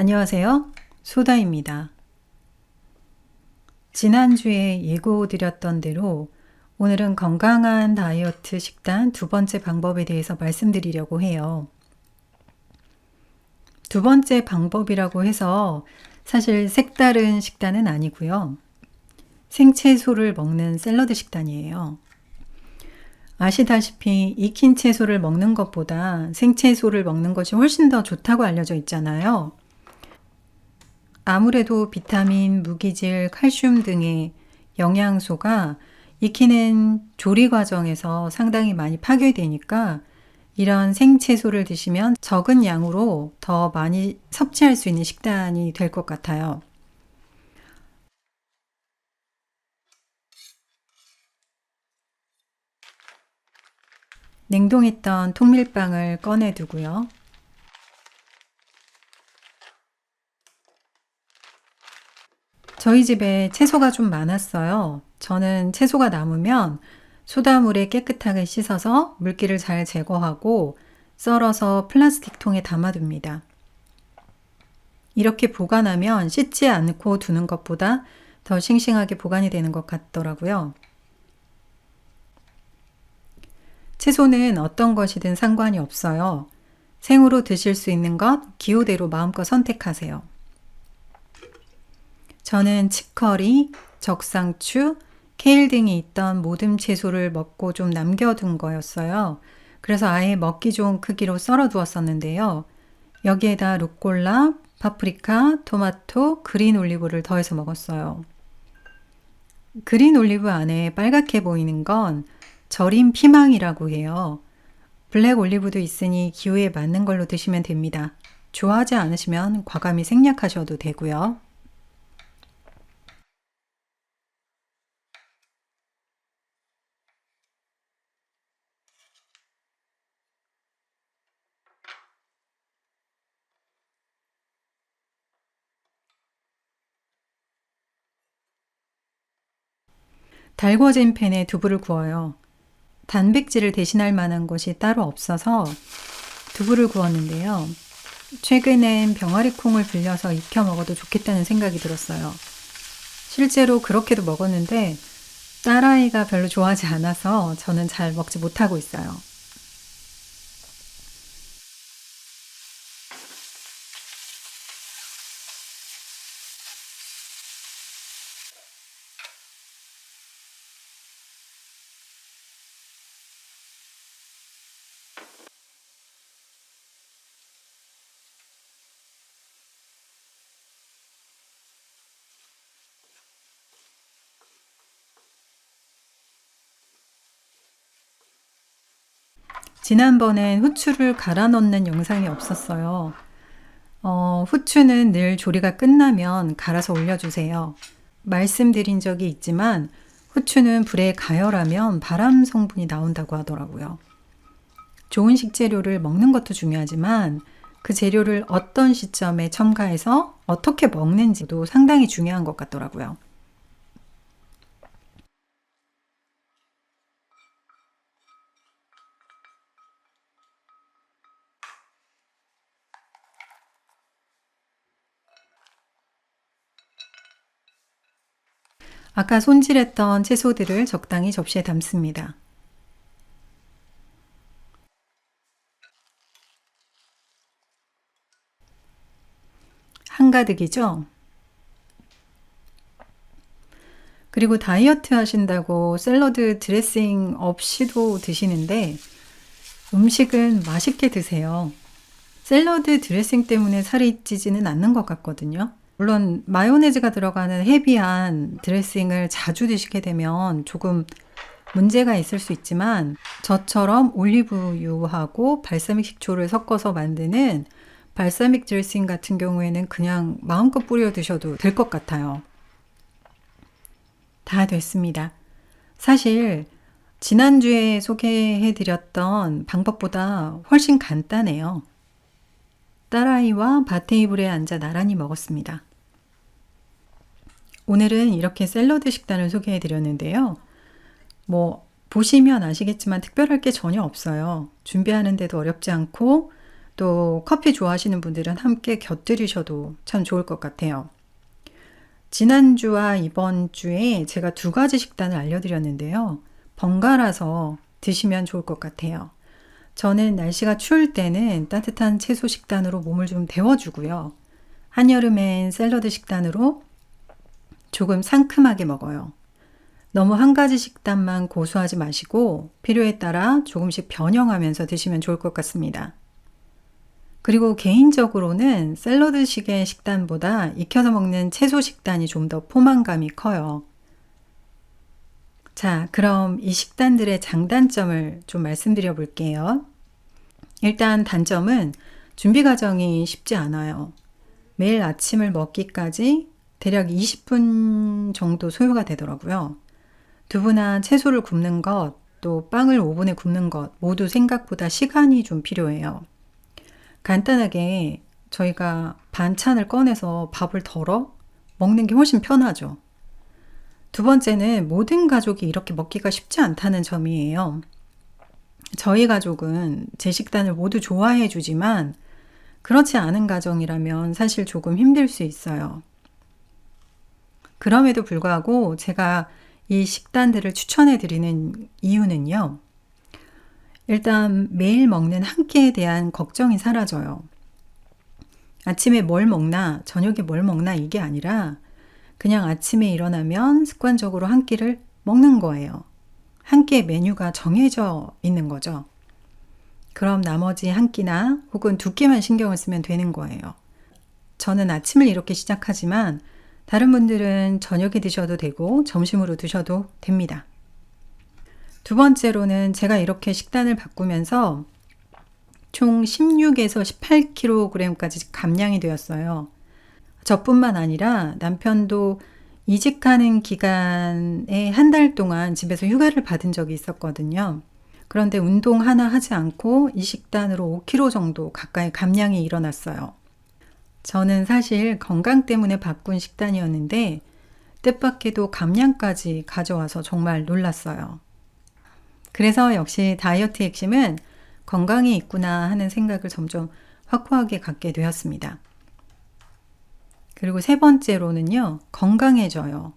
안녕하세요. 소다입니다. 지난주에 예고드렸던 대로 오늘은 건강한 다이어트 식단 두 번째 방법에 대해서 말씀드리려고 해요. 두 번째 방법이라고 해서 사실 색다른 식단은 아니고요. 생채소를 먹는 샐러드 식단이에요. 아시다시피 익힌 채소를 먹는 것보다 생채소를 먹는 것이 훨씬 더 좋다고 알려져 있잖아요. 아무래도 비타민, 무기질, 칼슘 등의 영양소가 익히는 조리 과정에서 상당히 많이 파괴되니까 이런 생채소를 드시면 적은 양으로 더 많이 섭취할 수 있는 식단이 될 것 같아요. 냉동했던 통밀빵을 꺼내 두고요. 저희 집에 채소가 좀 많았어요. 저는 채소가 남으면 소다물에 깨끗하게 씻어서 물기를 잘 제거하고 썰어서 플라스틱 통에 담아둡니다. 이렇게 보관하면 씻지 않고 두는 것보다 더 싱싱하게 보관이 되는 것 같더라고요. 채소는 어떤 것이든 상관이 없어요. 생으로 드실 수 있는 것 기호대로 마음껏 선택하세요. 저는 치커리, 적상추, 케일 등이 있던 모듬 채소를 먹고 좀 남겨둔 거였어요. 그래서 아예 먹기 좋은 크기로 썰어 두었었는데요. 여기에다 루꼴라, 파프리카, 토마토, 그린 올리브를 더해서 먹었어요. 그린 올리브 안에 빨갛게 보이는 건 절임 피망이라고 해요. 블랙 올리브도 있으니 기호에 맞는 걸로 드시면 됩니다. 좋아하지 않으시면 과감히 생략하셔도 되고요. 달궈진 팬에 두부를 구워요. 단백질을 대신할 만한 것이 따로 없어서 두부를 구웠는데요. 최근엔 병아리 콩을 빌려서 익혀 먹어도 좋겠다는 생각이 들었어요. 실제로 그렇게도 먹었는데 딸아이가 별로 좋아하지 않아서 저는 잘 먹지 못하고 있어요. 지난번엔 후추를 갈아 넣는 영상이 없었어요. 어, 후추는 늘 조리가 끝나면 갈아서 올려주세요. 말씀드린 적이 있지만 후추는 불에 가열하면 발암 성분이 나온다고 하더라고요. 좋은 식재료를 먹는 것도 중요하지만 그 재료를 어떤 시점에 첨가해서 어떻게 먹는지도 상당히 중요한 것 같더라고요. 아까 손질했던 채소들을 적당히 접시에 담습니다. 한가득이죠? 그리고 다이어트 하신다고 샐러드 드레싱 없이도 드시는데 음식은 맛있게 드세요. 샐러드 드레싱 때문에 살이 찌지는 않는 것 같거든요. 물론 마요네즈가 들어가는 헤비한 드레싱을 자주 드시게 되면 조금 문제가 있을 수 있지만 저처럼 올리브유하고 발사믹 식초를 섞어서 만드는 발사믹 드레싱 같은 경우에는 그냥 마음껏 뿌려 드셔도 될 것 같아요. 다 됐습니다. 사실 지난주에 소개해 드렸던 방법보다 훨씬 간단해요. 딸아이와 밭테이블에 앉아 나란히 먹었습니다. 오늘은 이렇게 샐러드 식단을 소개해 드렸는데요. 뭐, 보시면 아시겠지만 특별할 게 전혀 없어요. 준비하는데도 어렵지 않고 또 커피 좋아하시는 분들은 함께 곁들이셔도 참 좋을 것 같아요. 지난주와 이번 주에 제가 두 가지 식단을 알려드렸는데요. 번갈아서 드시면 좋을 것 같아요. 저는 날씨가 추울 때는 따뜻한 채소 식단으로 몸을 좀 데워주고요. 한여름엔 샐러드 식단으로 조금 상큼하게 먹어요. 너무 한 가지 식단만 고수하지 마시고 필요에 따라 조금씩 변형하면서 드시면 좋을 것 같습니다. 그리고 개인적으로는 샐러드식의 식단보다 익혀서 먹는 채소 식단이 좀 더 포만감이 커요. 자, 그럼 이 식단들의 장단점을 좀 말씀드려 볼게요. 일단 단점은 준비 과정이 쉽지 않아요. 매일 아침을 먹기까지 대략 20분 정도 소요가 되더라고요. 두부나 채소를 굽는 것, 또 빵을 오븐에 굽는 것 모두 생각보다 시간이 좀 필요해요. 간단하게 저희가 반찬을 꺼내서 밥을 덜어 먹는 게 훨씬 편하죠. 두 번째는 모든 가족이 이렇게 먹기가 쉽지 않다는 점이에요. 저희 가족은 제 식단을 모두 좋아해 주지만 그렇지 않은 가정이라면 사실 조금 힘들 수 있어요. 그럼에도 불구하고 제가 이 식단들을 추천해 드리는 이유는요. 일단 매일 먹는 한 끼에 대한 걱정이 사라져요. 아침에 뭘 먹나, 저녁에 뭘 먹나 이게 아니라 그냥 아침에 일어나면 습관적으로 한 끼를 먹는 거예요. 한 끼의 메뉴가 정해져 있는 거죠. 그럼 나머지 한 끼나 혹은 두 끼만 신경을 쓰면 되는 거예요. 저는 아침을 이렇게 시작하지만 다른 분들은 저녁에 드셔도 되고 점심으로 드셔도 됩니다. 두 번째로는 제가 이렇게 식단을 바꾸면서 총 16에서 18kg까지 감량이 되었어요. 저뿐만 아니라 남편도 이직하는 기간에 한 달 동안 집에서 휴가를 받은 적이 있었거든요. 그런데 운동 하나 하지 않고 이 식단으로 5kg 정도 가까이 감량이 일어났어요. 저는 사실 건강 때문에 바꾼 식단이었는데 뜻밖에도 감량까지 가져와서 정말 놀랐어요. 그래서 역시 다이어트 핵심은 건강에 있구나 하는 생각을 점점 확고하게 갖게 되었습니다. 그리고 세 번째로는요, 건강해져요.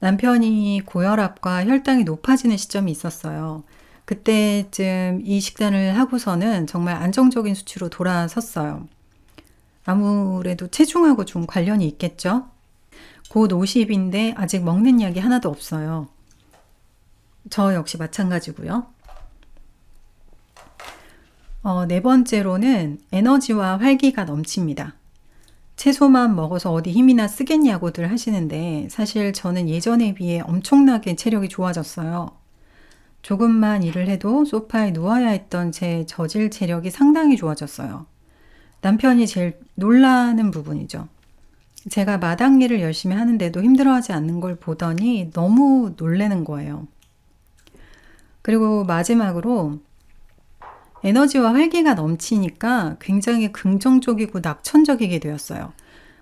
남편이 고혈압과 혈당이 높아지는 시점이 있었어요. 그때쯤 이 식단을 하고서는 정말 안정적인 수치로 돌아섰어요. 아무래도 체중하고 좀 관련이 있겠죠? 곧 50인데 아직 먹는 약이 하나도 없어요. 저 역시 마찬가지고요. 어, 네 번째로는 에너지와 활기가 넘칩니다. 채소만 먹어서 어디 힘이나 쓰겠냐고들 하시는데 사실 저는 예전에 비해 엄청나게 체력이 좋아졌어요. 조금만 일을 해도 소파에 누워야 했던 제 저질 체력이 상당히 좋아졌어요. 남편이 제일 놀라는 부분이죠. 제가 마당 일을 열심히 하는데도 힘들어하지 않는 걸 보더니 너무 놀래는 거예요. 그리고 마지막으로 에너지와 활기가 넘치니까 굉장히 긍정적이고 낙천적이게 되었어요.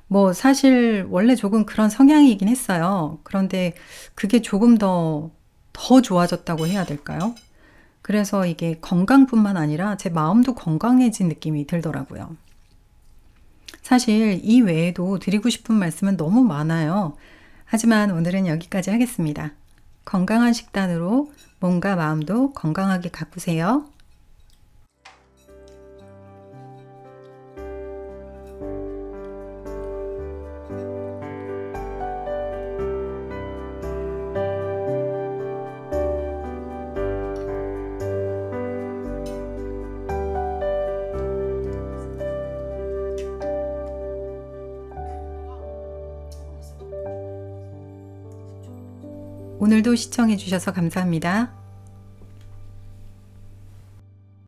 뭐 사실 원래 조금 그런 성향이긴 했어요. 그런데 그게 조금 더, 더 좋아졌다고 해야 될까요? 그래서 이게 건강뿐만 아니라 제 마음도 건강해진 느낌이 들더라고요. 사실 이 외에도 드리고 싶은 말씀은 너무 많아요. 하지만 오늘은 여기까지 하겠습니다. 건강한 식단으로 몸과 마음도 건강하게 가꾸세요. 오늘도 시청해 주셔서 감사합니다.